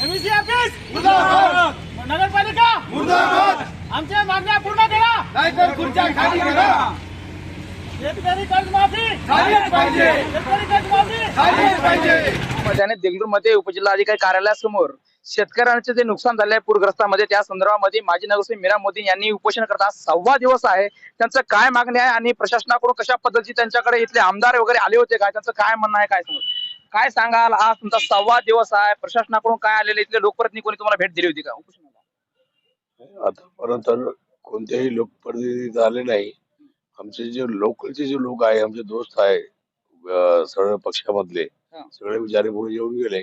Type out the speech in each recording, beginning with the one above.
MSc office मुर्दाबाद. नगरपालिका मुर्दाबाद. आमच्या मागण्या पूर्ण करा. नाहीतर खुर्च्या खाली करा. शेतकरी कर्जमाफी झालीच पाहिजे. शेतकरी कर्जमाफी झालीच पाहिजे. त्याने देगलूरमध्ये उपजिल्हाधिकारी कार्यालयासमोर शेतकऱ्यांचे जे नुकसान झाले आहे पूरग्रस्तांमध्ये त्या संदर्भामध्ये माजी नगरसेवक मीरा मोदी यांनी उपोषण करता सव्वा दिवस आहे. त्यांचं काय मागणी आहे आणि प्रशासनाकडून कशा पद्धतीची त्यांच्याकडे इथले आमदार वगैरे आले होते काय त्यांचं काय म्हणणं आहे? काय सांगू? काय सांगाल? आज तुमचा सव्वा दिवस आहे. प्रशासनाकडून काय आलेले इथले लोकप्रतिनिधी कोणी तुम्हाला भेट दिली होती का? उपोषणाला आतापर्यंत कोणत्याही लोकप्रतिनिधी आले नाही. आमचे जे लोकलचे जे लोक आहे आमचे दोस्त आहे अं, सर्व पक्षामधले हा. सगळे विचारे पुढे येऊन गेले.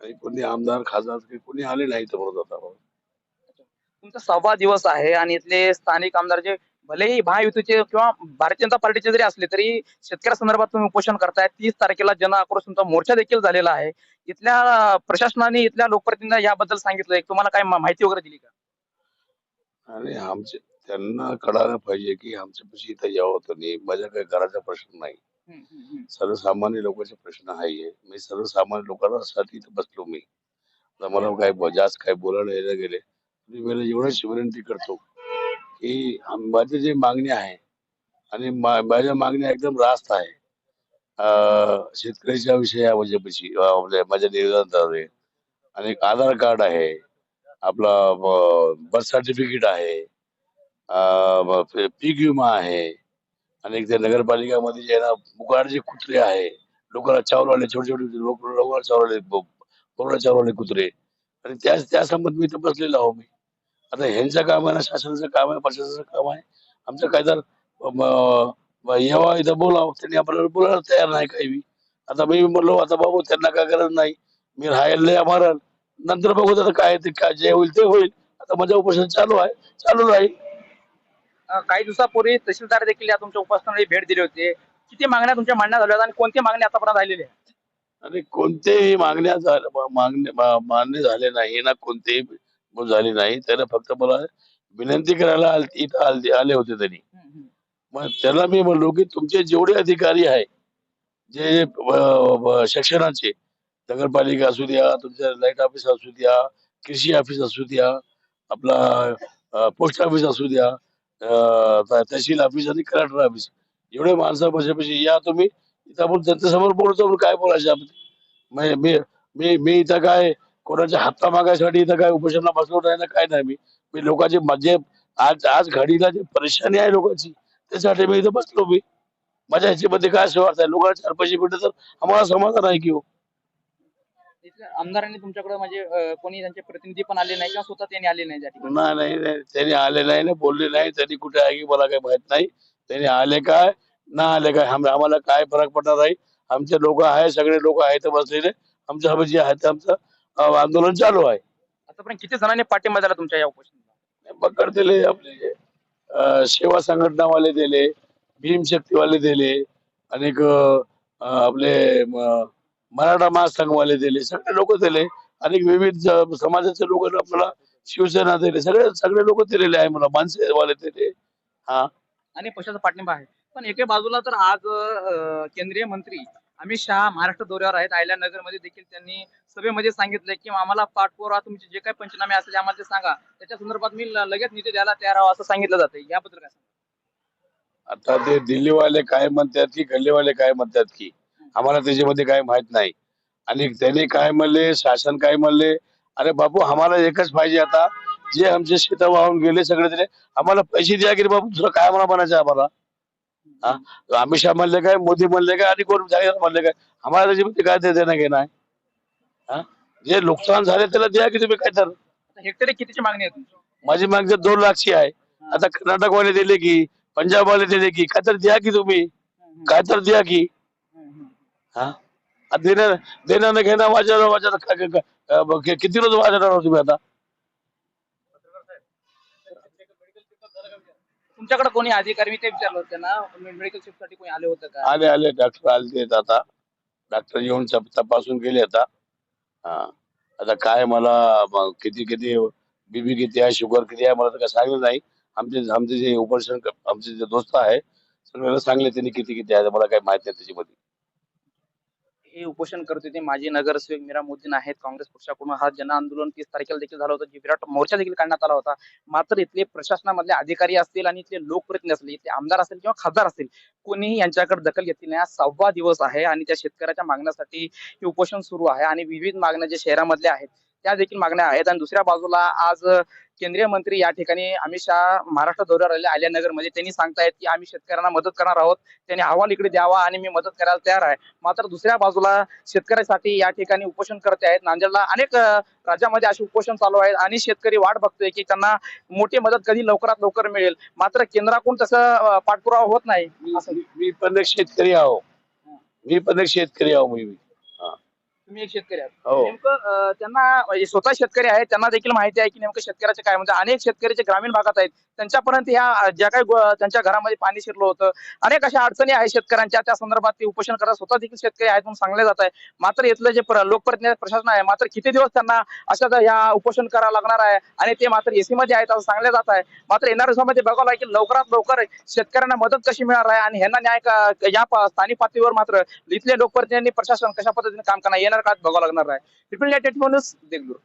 आणि कोणी आमदार खासदार काही कोणी आले नाही तर म्हणत आता तुमचा सव्वा दिवस आहे आणि इथले स्थानिक आमदार जे भलेही महायुतीचे किंवा भारतीय जनता पार्टीचे जरी असले तरी शेतकऱ्या संदर्भात तुम्ही उपोषण करताय तीस तारखेला जन आक्रोश तुमचा मोर्चा देखील झालेला आहे. इथल्या प्रशासनाने इथल्या लोकप्रतिनिधी याबद्दल सांगितलंय. तुम्हाला काय माहिती वगैरे दिली का? आणि आमचे त्यांना कळायला पाहिजे की आमच्यापाशी इथं यावं तर नाही. माझ्या काही घराचा प्रश्न नाही. सर्वसामान्य लोकांचे प्रश्न आहे. मी सर्वसामान्य लोकांना साठी इथं बसलो मी. मला काय जास्त काय बोलायला यायला गेले. मी मला एवढंच विनंती करतो. की माझी जी मागणी आहे आणि मा- माझ्या मागण्या एकदम रास्त आहे. शेतकऱ्याच्या विषया माझ्यापाशी म्हणजे माझ्या आहे आणि आधार कार्ड आहे. आपला बर्थ सर्टिफिकेट आहे. पीक विमा आहे. आणि एक ते नगरपालिकामध्ये जे आहे ना मुगाडचे कुत्रे आहे लोकांना चावरवाले छोटे छोटे लोक लोकांना चावलाले कोरोना चावलाले कुत्रे. आणि त्या त्या संबंध मी तपासलेला बसलेलो आहो मी. आता ह्यांचं काम आहे ना शासनाचं काम आहे प्रशासनाचं काम आहे. आमचं काय तर यावं इथं बोलावं त्यांनी आपल्याला बोलायला तयार नाही काही बी. आता मी म्हणलो आता बाबू त्यांना काय गरज नाही. मी राहायला मारल नंतर बघू आता काय ते काय जे होईल ते होईल. आता माझं उपोषण चालू आहे चालू राहील. अं, काही दिवसापूर्वी तहसीलदार देखील या तुमच्या उपासनाला भेट दिली होती. किती मागण्या तुमच्या मांडण्यात झाल्या होत्या आणि कोणत्या मागण्या आतापर्यंत राहिलेल्या आहेत आणि कोणतेही मागण्या झाल्या मा- मागणे मा- मान्य झाले नाही. ना कोणतेही झाली नाही. त्याला फक्त मला विनंती करायला आल- इथं आल- आले होते त्यांनी. मग त्याला मी म्हणलो की तुमचे जेवढे अधिकारी आहे जे ब- ब- शिक्षणाचे नगरपालिका असू द्या तुमच्या लाइट ऑफिस असू द्या कृषी ऑफिस असू द्या आपला पोस्ट ऑफिस असू द्या अं, त- तहसील ऑफिस आणि कलेक्टर ऑफिस. एवढे माणसं माझ्यापाशी या तुम्ही इथं आपण त्यांच्यासमोर बोलतो आपण काय बोलायचं आपण? मी मी मी मी इथं काय कोणाच्या हप्ता मागायसाठी इथं काय उपोषणला बसलो नाही ना काय नाही. मी मी लोकांचे माझे आज आज घडीला जे परेशानी आहे लोकांची त्यासाठी मी इथं बसलो मी. माझ्या ह्याच्यामध्ये काय स्वार्थ आहे? लोकांना चार पैसे भेटले तर आम्हाला समाधान आहे की हो? आमदारांनी तुमच्याकडे म्हणजे कोणी त्यांचे प्रतिनिधी पण आले नाही किंवा स्वतः त्यांनी आले नाही नाही नाही नाही. त्यांनी आले नाही ना बोलले नाही. त्यांनी कुठे आहे की मला काही माहीत नाही. त्यांनी आले काय? ना आले काय? आम- आम्हाला काय फरक पडणार आहे? आमचे लोक आहे सगळे लोक आहेत बसलेले. आमच्या जे आहे ते आमचं आंदोलन चालू आहे. आतापर्यंत किती जणांनी पाठिंबा दिला तुमच्या या उपोषणाला? पकड दिले आपले अं, सेवा संघटनावाले दिले भीमशक्तीवाले दिले अनेक अं, आपले म- मराठा महासंघवाले दिले सगळे लोक दिले. आणि विविध ज- समाजाचे लोक आपल्याला शिवसेना दिले सगळे सगळे लोक दिलेले आहे मला माणसेवाले दिले. हा. आणि पक्षाचा पाठिंबा आहे. पण एके बाजूला तर आज अं, केंद्रीय मंत्री अमित शहा महाराष्ट्र दौऱ्यावर आहेत. नगरमध्ये देखील त्यांनी सभेमध्ये सांगितलं की आम्हाला पाठपुरावा तुमचे जे काही पंचनामे असेल आम्हाला ते सांगा. त्याच्या संदर्भात मी लगेच निधी द्यायला तयार आहो असं सांगितलं जातं याबद्दल काय आता ते दिल्लीवाले काय म्हणतात की गल्लीवाले काय म्हणतात की आम्हाला त्याच्यामध्ये काय माहीत नाही. आणि त्यांनी काय म्हणले शासन काय म्हणले? अरे बापू आम्हाला एकच पाहिजे आता. जे आमचे शेत वाहून गेले सगळे तरी आम्हाला पैसे द्या की बाबू दुसरं काय म्हणा म्हणायचं आम्हाला? अमित शहा म्हणले काय मोदी म्हणले काय आणि कोण जाहीर म्हणले काय? आम्हाला त्याच्यामध्ये काय ते देणं घेणं आहे? हा? जे नुकसान झाले त्याला द्या की तुम्ही काय तर हेक्टरी कितीची मागणी आहे तुमची? माझी मागणी तर दोन लाखची आहे. आता कर्नाटकवाले दिले की पंजाबवाले दिले की काय तर द्या की तुम्ही. काय तर द्या की. हा? देणं देणं घेणं माझ्या माझ्या किती रोज वाजणार तुम्ही आता? तुमच्याकडे कोणी अधिकारी? मी ते विचारलं होतं ना मेडिकल शिफ्टसाठी कोणी आले होतं का? आले आले. डॉक्टर आले ते आता. डॉक्टर येऊन तपासून गेले आता. हा. आता काय मला म- किती किती बीबी किती आहे शुगर किती आहे मला तर काय सांगलं नाही. आमचे आमचे जे उपोषण आमचे जे दोस्त आहे सगळ्यांना सांगले त्यांनी किती किती आहे. मला काही माहीत नाही त्याच्यामध्ये. हे उपोषण करत होते. माजी नगरसेवक मीरा मोदीन आहेत. काँग्रेस पक्षाकडून हा जन आंदोलन तीस तारखेला देखील झालं होतं. जे विराट मोर्चा देखील काढण्यात आला होता. मात्र इथले प्रशासनामधले अधिकारी असतील आणि इथले लोकप्रतिनिधी असतील इथले आमदार असतील किंवा खासदार असतील कोणीही यांच्याकडे दखल घेतली नाही. हा सहावा दिवस आहे आणि त्या शेतकऱ्याच्या मागण्यासाठी हे उपोषण सुरू आहे. आणि विविध मागण्या जे शहरामधल्या आहेत त्या देखील मागण्या आहेत. आणि दुसऱ्या बाजूला आज केंद्रीय मंत्री या ठिकाणी अमित शहा महाराष्ट्र दौऱ्यावर आले आल्यानगरमध्ये त्यांनी सांगतायत की आम्ही शेतकऱ्यांना मदत करणार आहोत. त्यांनी अहवाल इकडे द्यावा आणि मी मदत करायला तयार आहे. मात्र दुसऱ्या बाजूला शेतकऱ्यासाठी या ठिकाणी उपोषण करते आहेत. नांदेडला अनेक राज्यामध्ये असे उपोषण चालू आहेत आणि शेतकरी वाट बघतोय की त्यांना मोठी मदत कधी लवकरात लवकर मिळेल. मात्र केंद्राकडून तसं पाठपुरावा होत नाही. मी- पण शेतकरी आहो. मी पण शेतकरी आहो मी. तुम्ही एक शेतकरी आहात. हो. नेमकं अ, त्यांना म्हणजे स्वतः शेतकरी आहेत त्यांना देखील माहिती आहे की नेमकं शेतकऱ्याचे काय म्हणजे अनेक शेतकरी जे ग्रामीण भागात आहेत त्यांच्यापर्यंत ह्या ज्या काही त्यांच्या घरामध्ये पाणी शिरलं होतं अनेक अशा अडचणी आहेत शेतकऱ्यांच्या. त्या संदर्भात ते उपोषण करत स्वतः देखील शेतकरी आहेत म्हणून सांगले जात आहे. मात्र इथलं जे लोकप्रतिनिधी प्रशासन आहे मात्र किती दिवस त्यांना अशा ह्या उपोषण करावं लागणार आहे? आणि ते मात्र एसी मध्ये आहेत असं सांगले जात आहे. मात्र येणाऱ्या दिवसामध्ये बघावं लागेल की लवकरात लवकर शेतकऱ्यांना मदत कशी मिळणार आहे? आणि ह्यांना न्याय या स्थानिक पातळीवर मात्र इथले लोकप्रतिनिधी प्रशासन कशा पद्धतीने काम करणार येणार काळात बघावं लागणार आहे. Triple news Deglur.